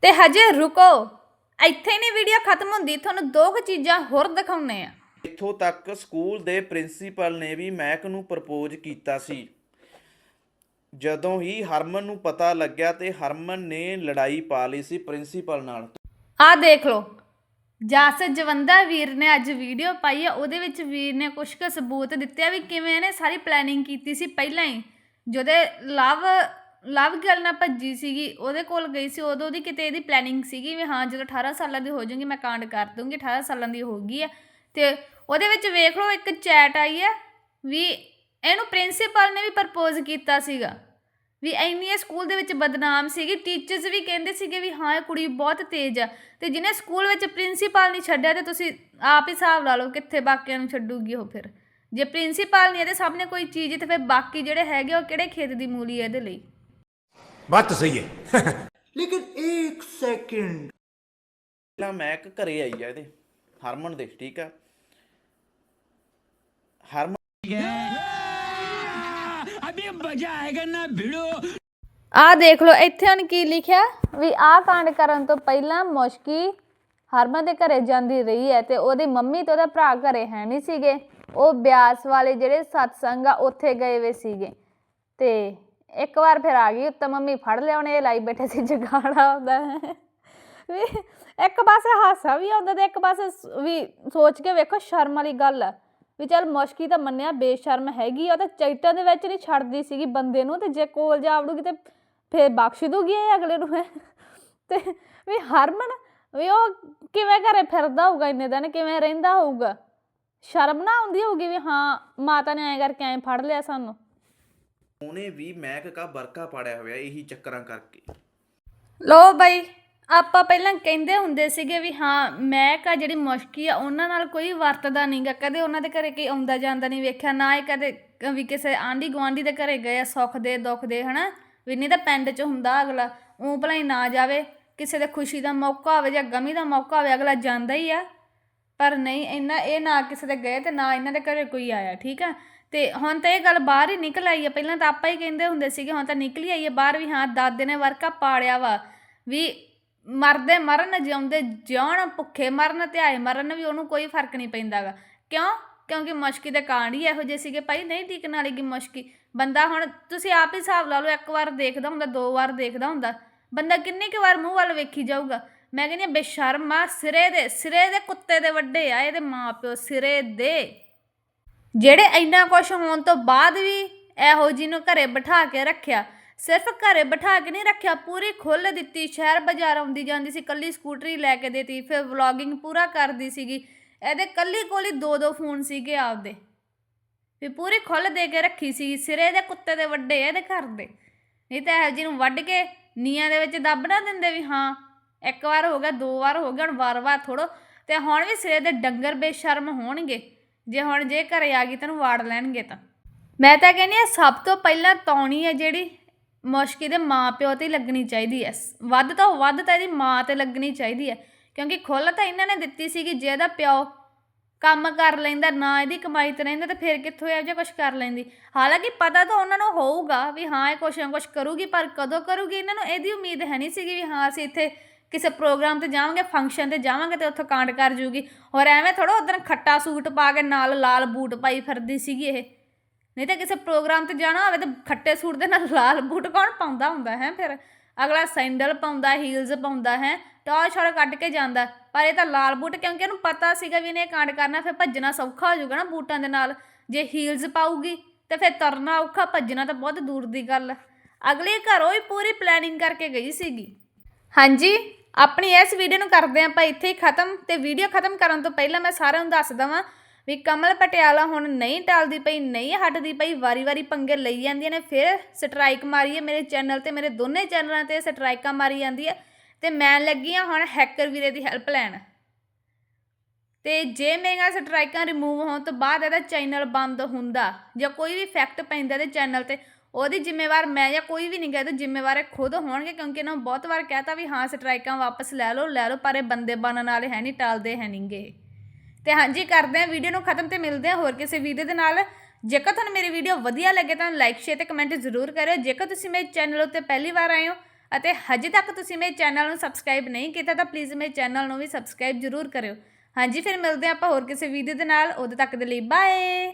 Speaker 3: ਤੇ ਹਜੇ ਰੁਕੋ। ਇੱਥੇ ਨਹੀਂ ਵੀਡੀਓ ਖਤਮ ਹੁੰਦੀ ਤੁਹਾਨੂੰ ਦੋ ਕੁ ਚੀਜ਼ਾਂ ਹੋਰ ਦਿਖਾਉਣੇ ਆ।
Speaker 5: ਇੱਥੋਂ ਤੱਕ ਸਕੂਲ ਦੇ ਪ੍ਰਿੰਸੀਪਲ ਨੇ ਵੀ ਮਹਿਕ ਨੂੰ ਪ੍ਰਪੋਜ਼ ਕੀਤਾ ਸੀ। ਜਦੋਂ ਹੀ ਹਰਮਨ ਨੂੰ ਪਤਾ ਲੱਗਿਆ ਤੇ ਹਰਮਨ ਨੇ ਲੜਾਈ ਪਾ ਲਈ ਸੀ ਪ੍ਰਿੰਸੀਪਲ ਨਾਲ।
Speaker 3: ਆਹ ਦੇਖ ਲਓ ਜਸ ਜਵੰਦਾ ਵੀਰ ਨੇ ਅੱਜ ਵੀਡੀਓ ਪਾਈ ਆ ਉਹਦੇ ਵਿੱਚ ਵੀਰ ਨੇ ਕੁਝ ਕੁ ਸਬੂਤ ਦਿੱਤੇ ਆ ਵੀ ਕਿਵੇਂ ਇਹਨੇ ਸਾਰੀ ਪਲੈਨਿੰਗ ਕੀਤੀ ਸੀ ਪਹਿਲਾਂ ਹੀ ਜਦੋਂ ਲਵ ਲਵ ਗੱਲ ਨਾਲ ਭੱਜੀ ਸੀਗੀ, ਉਹਦੇ ਕੋਲ ਗਈ ਸੀ, ਉਦੋਂ ਦੀ ਕਿਤੇ ਇਹਦੀ ਪਲੈਨਿੰਗ ਸੀਗੀ ਵੀ ਹਾਂ ਜਦੋਂ 18 ਸਾਲਾਂ ਦੀ ਹੋ ਜਾਊਂਗੀ ਮੈਂ ਕਾਂਡ ਕਰ ਦੂੰਗੀ 18 ਸਾਲਾਂ ਦੀ ਹੋ ਗਈ ਆ। ਤੇ ਉਹਦੇ ਵਿੱਚ ਵੇਖ ਲਓ, ਇੱਕ ਚੈਟ ਆਈ ਹੈ ਵੀ ਇਹਨੂੰ ਪ੍ਰਿੰਸੀਪਲ ਨੇ ਵੀ ਪ੍ਰਪੋਜ਼ ਕੀਤਾ ਸੀਗਾ ਵੀ ਇੰਨੀ ਇਹ ਸਕੂਲ ਦੇ ਵਿੱਚ ਬਦਨਾਮ ਸੀਗੀ ਟੀਚਰਸ ਵੀ ਕਹਿੰਦੇ ਸੀਗੇ ਵੀ ਹਾਂ, ਇਹ ਕੁੜੀ ਬਹੁਤ ਤੇਜ਼ ਆ। ਤੇ ਜਿਹਨੇ ਸਕੂਲ ਵਿੱਚ ਪ੍ਰਿੰਸੀਪਲ ਨਹੀਂ ਛੱਡਿਆ ਤੇ ਤੁਸੀਂ ਆਪ ਹੀ ਹਿਸਾਬ ਲਾ ਲਓ ਕਿੱਥੇ ਬਾਕੀਆਂ ਨੂੰ ਛੱਡੂਗੀ ਉਹ ਫਿਰ। ਜੇ ਪ੍ਰਿੰਸੀਪਲ ਨਹੀਂ ਇਹਦੇ ਸਾਹਮਣੇ ਕੋਈ ਚੀਜ਼ ਤੇ ਫਿਰ ਬਾਕੀ ਜਿਹੜੇ ਹੈਗੇ ਉਹ ਕਿਹੜੇ ਖੇਤ ਦੀ ਮੂਲੀ ਹੈ ਇਹਦੇ ਲਈ?
Speaker 4: बात तो सही है
Speaker 6: लेकिन एक सेकंड
Speaker 5: ਪਹਿਲਾਂ ਮਹਿਕ ਘਰੇ ਆਈ ਆ ਇਹਦੇ ਹਰਮਨ ਦੇ ਠੀਕ ਆ ਹਰਮਨ
Speaker 3: ਆਹ ਦੇਖ ਲਓ ਇੱਥੇ ਹੁਣ ਕੀ ਲਿਖਿਆ ਵੀ ਆਹ ਕਾਂਡ ਕਰਨ ਤੋਂ ਪਹਿਲਾਂ ਮੁਸ਼ਕੀ ਹਰਮਨ ਦੇ ਘਰੇ ਜਾਂਦੀ ਰਹੀ ਹੈ ਤੇ ਉਹਦੀ ਮੰਮੀ ਤੇ ਉਹਦਾ ਭਰਾ ਘਰੇ ਹੈ ਨਹੀਂ ਸੀਗੇ ਉਹ ਬਿਆਸ ਵਾਲੇ ਜਿਹੜੇ ਸਤਸੰਗ ਆ ਉੱਥੇ ਗਏ ਵੇ ਸੀਗੇ ਤੇ ਇੱਕ ਵਾਰ ਫਿਰ ਆ ਗਈ ਤਾਂ ਮੰਮੀ ਫੜ ਲਿਆ ਉਹਨੇ ਇਹ ਲਾਈ ਬੈਠੇ ਸੀ ਜਗਾਣਾ ਆਉਂਦਾ ਹੈ। ਵੀ ਇੱਕ ਪਾਸੇ ਹਾਸਾ ਵੀ ਆਉਂਦਾ ਤੇ ਇੱਕ ਪਾਸੇ ਵੀ ਸੋਚ ਕੇ ਵੇਖੋ, ਸ਼ਰਮ ਵਾਲੀ ਗੱਲ ਆ। ਵੀ ਚੱਲ ਮੁਸ਼ਕੀ ਤਾਂ ਮੰਨਿਆ, ਬੇਸ਼ਰਮ ਹੈਗੀ ਆ, ਉਹ ਤਾਂ ਚੈਟਾਂ ਦੇ ਵਿੱਚ ਨਹੀਂ ਛੱਡਦੀ ਸੀਗੀ ਬੰਦੇ ਨੂੰ, ਤੇ ਜੇ ਕੋਲ ਜਾ ਵੜੂਗੀ ਤੇ ਫੇਰ ਬਖਸ਼ ਦੂਗੀ ਇਹ ਅਗਲੇ ਨੂੰ ਹੈਂ। ਤੇ ਵੀ ਹਰਮਨ, ਵੀ ਉਹ ਕਿਵੇਂ ਘਰੇ ਫਿਰਦਾ ਹੋਊਗਾ ਇੰਨੇ ਦਿਨ, ਕਿਵੇਂ ਰਹਿੰਦਾ ਹੋਊਗਾ? ਸ਼ਰਮ ਨਾ ਆਉਂਦੀ ਹੋਊਗੀ ਵੀ ਹਾਂ, ਮਾਤਾ ਨੇ ਐਂ ਕਰਕੇ ਐਂ ਫੜ ਲਿਆ ਸਾਨੂੰ।
Speaker 5: ਉਹਨੇ ਵੀ ਮਹਿਕ ਕਾ ਬਰਕਾ ਪਾੜਿਆ ਹੋਇਆ ਇਹੀ ਚੱਕਰਾਂ ਕਰਕੇ।
Speaker 3: ਲੋ ਬਈ, ਆਪਾਂ ਪਹਿਲਾਂ ਕਹਿੰਦੇ ਹੁੰਦੇ ਸੀਗੇ ਵੀ ਹਾਂ ਮੈਂ ਕਾ ਜਿਹੜੀ ਮੁਸ਼ਕੀ ਆ, ਉਹਨਾਂ ਨਾਲ ਕੋਈ ਵਰਤਦਾ ਨਹੀਂਗਾ ਕਦੇ ਉਹਨਾਂ ਦੇ ਘਰੇ ਕੋਈ ਆਉਂਦਾ ਜਾਂਦਾ ਨਹੀਂ ਵੇਖਿਆ, ਨਾ ਇਹ ਕਦੇ ਵੀ ਕਿਸੇ ਆਂਢੀ ਗੁਆਂਢੀ ਦੇ ਘਰੇ ਗਏ ਆ, ਸੁੱਖ ਦੇ, ਦੁੱਖ ਦੇ, ਹਨਾ? ਵੀ ਨਹੀਂ ਤਾਂ ਪਿੰਡ 'ਚ ਹੁੰਦਾ ਅਗਲਾ ਉਹ ਭਲਾ ਹੀ ਨਾ ਜਾਵੇ, ਕਿਸੇ ਦੇ ਖੁਸ਼ੀ ਦਾ ਮੌਕਾ ਹੋਵੇ ਜਾਂ ਗਮੀ ਦਾ ਮੌਕਾ ਹੋਵੇ ਅਗਲਾ ਜਾਂਦਾ ਹੀ ਆ। ਪਰ ਨਹੀਂ ਇਹਨਾਂ ਇਹ ਨਾ ਕਿਸੇ ਦੇ ਗਏ ਤੇ ਨਾ ਇਹਨਾਂ ਦੇ ਘਰੇ ਕੋਈ ਆਇਆ, ਠੀਕ ਆ? ਤੇ ਹੁਣ ਤਾਂ ਇਹ ਗੱਲ ਬਾਹਰ ਹੀ ਨਿਕਲ ਆਈ ਹੈ ਪਹਿਲਾਂ ਤਾਂ ਆਪਾਂ ਹੀ ਕਹਿੰਦੇ ਹੁੰਦੇ ਸੀਗੇ, ਹੁਣ ਤਾਂ ਨਿਕਲੀ ਆਈ ਹੈ ਬਾਹਰ ਵੀ ਹਾਂ, ਦਾਦੇ ਨੇ ਵਰਕਾ ਪਾੜਿਆ ਵਾ ਵੀ ਮਰਦੇ ਮਰਨ, ਜਿਉਂਦੇ ਜਿਉਣ, ਭੁੱਖੇ ਮਰਨ ਤੇ ਆਏ ਮਰਨ ਵੀ ਉਹਨੂੰ ਕੋਈ ਫ਼ਰਕ ਨਹੀਂ ਪੈਂਦਾਗਾ ਕਿਉਂ? ਕਿਉਂਕਿ ਮੁਸ਼ਕੀ ਦੇ ਕਾਂਡ ਹੀ ਇਹੋ ਜਿਹੇ ਸੀਗੇ। ਭਾਈ ਨਹੀਂ ਟਿਕਣ ਵਾਲੀ ਗੀ ਮੁਸ਼ਕੀ? ਬੰਦਾ ਹੁਣ ਤੁਸੀਂ ਆਪ ਹੀ ਹਿਸਾਬ ਲਾ ਲਓ, ਇੱਕ ਵਾਰ ਦੇਖਦਾ ਹੁੰਦਾ, ਦੋ ਵਾਰ ਦੇਖਦਾ ਹੁੰਦਾ, ਬੰਦਾ ਕਿੰਨੀ ਕੁ ਵਾਰ ਮੂੰਹ ਵੱਲ ਵੇਖੀ ਜਾਊਗਾ। ਮੈਂ ਕਹਿੰਦੀ ਹਾਂ ਬੇਸ਼ਰਮ ਆ, ਸਿਰੇ ਦੇ ਸਿਰੇ ਦੇ ਕੁੱਤੇ ਦੇ ਵੱਡੇ ਆ, ਇਹਦੇ ਮਾਪਿਓ ਸਿਰੇ ਦੇ। ਜਿਹੜੇ ਇੰਨਾ ਕੁਛ ਹੋਣ ਤੋਂ ਬਾਅਦ ਵੀ ਇਹੋ ਜੀ ਨੂੰ ਘਰੇ ਬਿਠਾ ਕੇ ਰੱਖਿਆ, ਸਿਰਫ ਘਰੇ ਬਿਠਾ ਕੇ ਨਹੀਂ ਰੱਖਿਆ, ਪੂਰੀ ਖੁੱਲ੍ਹ ਦਿੱਤੀ, ਸ਼ਹਿਰ ਬਾਜ਼ਾਰ ਆਉਂਦੀ ਜਾਂਦੀ ਸੀ ਕੱਲੀ ਸਕੂਟਰੀ ਲੈ ਕੇ ਦੇਤੀ, ਫਿਰ ਵਲੌਗਿੰਗ ਪੂਰਾ ਕਰਦੀ ਸੀਗੀ, ਇਹਦੇ ਕੱਲੀ ਕੋਲੀ ਦੋ ਦੋ ਫੋਨ ਸੀਗੇ ਆਪਦੇ, ਵੀ ਪੂਰੀ ਖੁੱਲ੍ਹ ਦੇ ਕੇ ਰੱਖੀ ਸੀ, ਸਿਰੇ ਦੇ, ਕੁੱਤੇ ਦੇ ਵੱਡੇ ਇਹਦੇ ਘਰ ਦੇ, ਨਹੀਂ ਤਾਂ ਇਹੋ ਜੀ ਨੂੰ ਵੱਢ ਕੇ ਨੀਆਂ ਦੇ ਵਿੱਚ ਦੱਬ ਨਾ ਦਿੰਦੇ ਵੀ ਹਾਂ, ਇੱਕ ਵਾਰ ਹੋ ਗਿਆ, ਦੋ ਵਾਰ ਹੋ ਗਿਆ, ਹੁਣ ਵਾਰ-ਵਾਰ ਥੋੜੋ ਤੇ ਹੁਣ ਵੀ ਸਿਰੇ ਦੇ ਡੰਗਰ ਬੇਸ਼ਰਮ ਹੋਣਗੇ। ਜੇ ਹੁਣ ਜੇ ਘਰੇ ਆ ਗਈ ਤੈਨੂੰ ਵਾੜ ਲੈਣਗੇ ਤਾਂ। ਮੈਂ ਤਾਂ ਕਹਿੰਦੀ ਆ ਸਭ ਤੋਂ ਪਹਿਲਾਂ ਤੌਣੀ ਹੈ ਜਿਹੜੀ ਮੁਸ਼ਕੀ ਦੇ ਮਾਂ ਪਿਓ ਤੇ ਹੀ ਲੱਗਣੀ ਚਾਹੀਦੀ ਹੈ। ਵੱਧ ਤੋਂ ਵੱਧ ਤਾਂ ਇਹਦੀ ਮਾਂ ਤੇ ਲੱਗਣੀ ਚਾਹੀਦੀ ਹੈ। ਕਿਉਂਕਿ ਖੁੱਲ ਤਾਂ ਇਹਨਾਂ ਨੇ ਦਿੱਤੀ ਸੀਗੀ ਜੇ ਇਹਦਾ ਪਿਓ ਕੰਮ ਕਰ ਲੈਂਦਾ, ਨਾ ਇਹਦੀ ਕਮਾਈ ਤੇ ਰਹਿੰਦਾ ਤਾਂ ਫਿਰ ਕਿੱਥੋਂ ਇਹੋ ਜਿਹਾ ਕੁਝ ਕਰ ਲੈਂਦੀ। ਹਾਲਾਂਕਿ ਪਤਾ ਤਾਂ ਉਹਨਾਂ ਨੂੰ ਹੋਊਗਾ ਵੀ ਹਾਂ ਇਹ ਕੁਛ ਨਾ ਕੁਛ ਕਰੂਗੀ, ਪਰ ਕਦੋਂ ਕਰੂਗੀ, ਇਹਨਾਂ ਨੂੰ ਇਹਦੀ ਉਮੀਦ ਹੈ ਨਹੀਂ ਸੀਗੀ ਵੀ ਹਾਂ ਅਸੀਂ ਇੱਥੇ ਕਿਸੇ ਪ੍ਰੋਗਰਾਮ ਤੇ ਜਾਵਾਂਗੇ ਫੰਕਸ਼ਨ ਤੇ ਜਾਵਾਂਗੇ ਤੇ ਉੱਥੋਂ ਕਾਂਡ ਕਰ ਜੂਗੀ। ਔਰ ਐਵੇਂ ਥੋੜਾ ਉਦੋਂ ਖੱਟਾ ਸੂਟ ਪਾ ਕੇ ਨਾਲ ਲਾਲ ਬੂਟ ਪਾਈ ਫਿਰਦੀ ਸੀਗੀ ਇਹ। ਨਹੀਂ ਤਾਂ ਕਿਸੇ ਪ੍ਰੋਗਰਾਮ ਤੇ ਜਾਣਾ ਹੋਵੇ ਤਾਂ ਖੱਟੇ ਸੂਟ ਦੇ ਨਾਲ ਲਾਲ ਬੂਟ ਕੌਣ ਪਾਉਂਦਾ ਹੁੰਦਾ, ਹੈ ਫਿਰ? ਅਗਲਾ ਸੈਂਡਲ ਪਾਉਂਦਾ, ਹੀਲਸ ਪਾਉਂਦਾ, ਹੈ? ਟੌਰ ਛੜ ਕੱਢ ਕੇ ਜਾਂਦਾ। ਪਰ ਇਹ ਤਾਂ ਲਾਲ ਬੂਟ ਕਿਉਂਕਿ ਇਹਨੂੰ ਪਤਾ ਸੀਗਾ ਵੀ ਇਹਨੇ ਕਾਂਡ ਕਰਨਾ, ਫਿਰ ਭੱਜਣਾ ਸੌਖਾ ਹੋ ਜਾਊਗਾ ਨਾ ਬੂਟਾਂ ਦੇ ਨਾਲ। ਜੇ ਹੀਲਸ ਪਾਊਗੀ ਤੇ ਫਿਰ ਤਰਨਾ ਔਖਾ, ਭੱਜਣਾ ਤਾਂ ਬਹੁਤ ਦੂਰ ਦੀ ਗੱਲ। ਅਗਲੇ ਘਰੋਂ ਹੀ ਪੂਰੀ ਪਲੈਨਿੰਗ ਕਰਕੇ ਗਈ ਸੀਗੀ। ਹਾਂਜੀ? ਆਪਣੀ ਇਸ ਵੀਡੀਓ ਨੂੰ ਕਰਦੇ ਹਾਂ ਆਪਾਂ ਇੱਥੇ ਹੀ ਖਤਮ ਤੇ ਵੀਡੀਓ ਖਤਮ ਕਰਨ ਤੋਂ ਪਹਿਲਾਂ ਮੈਂ ਸਾਰਿਆਂ ਨੂੰ ਦੱਸ ਦਵਾਂ ਵੀ ਕਮਲ ਪਟਿਆਲਾ ਹੁਣ ਨਹੀਂ ਟਾਲਦੀ ਪਈ, ਨਹੀਂ ਹਟਦੀ ਪਈ, ਵਾਰੀ-ਵਾਰੀ ਪੰਗੇ ਲਈ ਜਾਂਦੀਆਂ ਨੇ, ਫਿਰ ਸਟ੍ਰਾਈਕ ਮਾਰੀ ਹੈ ਮੇਰੇ ਚੈਨਲ ਤੇ, ਮੇਰੇ ਦੋਨੇ ਚੈਨਲਾਂ ਤੇ ਸਟ੍ਰਾਈਕਾਂ ਮਾਰੀ ਜਾਂਦੀ ਹੈ ਤੇ ਮੈਂ ਲੱਗੀ ਹਾਂ ਹੁਣ ਹੈਕਰ ਵੀਰੇ ਦੀ ਹੈਲਪ ਲੈਣ। ਤੇ ਜੇ ਮੇਰੀਆਂ ਸਟ੍ਰਾਈਕਾਂ ਰਿਮੂਵ ਹੋਣ ਤੋਂ ਬਾਅਦ ਇਹਦਾ ਚੈਨਲ ਬੰਦ ਹੁੰਦਾ ਜਾਂ ਕੋਈ ਵੀ ਇਫੈਕਟ ਪੈਂਦਾ ਇਹਦੇ ਚੈਨਲ ਤੇ ਉਹਦੀ ਜ਼ਿੰਮੇਵਾਰ ਮੈਂ ਜਾਂ ਕੋਈ ਵੀ ਨਹੀਂ ਕਹਦਾ ਜ਼ਿੰਮੇਵਾਰ ਇਹ ਖੁਦ ਹੋਣਗੇ ਕਿਉਂਕਿ ਇਹਨਾਂ ਨੂੰ ਬਹੁਤ ਵਾਰ ਕਹਿਤਾ ਵੀ ਹਾਂ ਸਟ੍ਰਾਈਕਾਂ ਵਾਪਸ ਲੈ ਲਓ ਲੈ ਲਓ, ਪਰ ਇਹ ਬੰਦੇ ਬਣਨ ਵਾਲੇ ਹੈ ਨਹੀਂ, ਟਾਲਦੇ ਹੈ ਨਹੀਂਗੇ ਤੇ ਹਾਂਜੀ, ਕਰਦੇ ਹਾਂ ਵੀਡੀਓ ਨੂੰ ਖਤਮ ਤੇ ਮਿਲਦੇ ਹਾਂ ਹੋਰ ਕਿਸੇ ਵੀਡੀਓ ਦੇ ਨਾਲ। ਜੇਕਰ ਤੁਹਾਨੂੰ ਮੇਰੀ ਵੀਡੀਓ ਵਧੀਆ ਲੱਗੇ ਤਾਂ ਲਾਈਕ, ਸ਼ੇਅਰ ਤੇ ਕਮੈਂਟ ਜ਼ਰੂਰ ਕਰਿਓ। ਜੇਕਰ ਤੁਸੀਂ ਮੇਰੇ ਚੈਨਲ ਉੱਤੇ ਪਹਿਲੀ ਵਾਰ ਆਏ ਹੋ ਅਤੇ ਹਜੇ ਤੱਕ ਤੁਸੀਂ ਮੇਰੇ ਚੈਨਲ ਨੂੰ ਸਬਸਕ੍ਰਾਈਬ ਨਹੀਂ ਕੀਤਾ ਤਾਂ ਪਲੀਜ਼ ਮੇਰੇ ਚੈਨਲ ਨੂੰ ਵੀ ਸਬਸਕ੍ਰਾਈਬ ਜ਼ਰੂਰ ਕਰਿਓ। ਹਾਂਜੀ, ਫਿਰ ਮਿਲਦੇ ਹਾਂ ਆਪਾਂ ਹੋਰ ਕਿਸੇ ਵੀਡੀਓ ਦੇ ਨਾਲ। ਉਦੋਂ ਤੱਕ ਦੇ ਲਈ ਬਾਏ।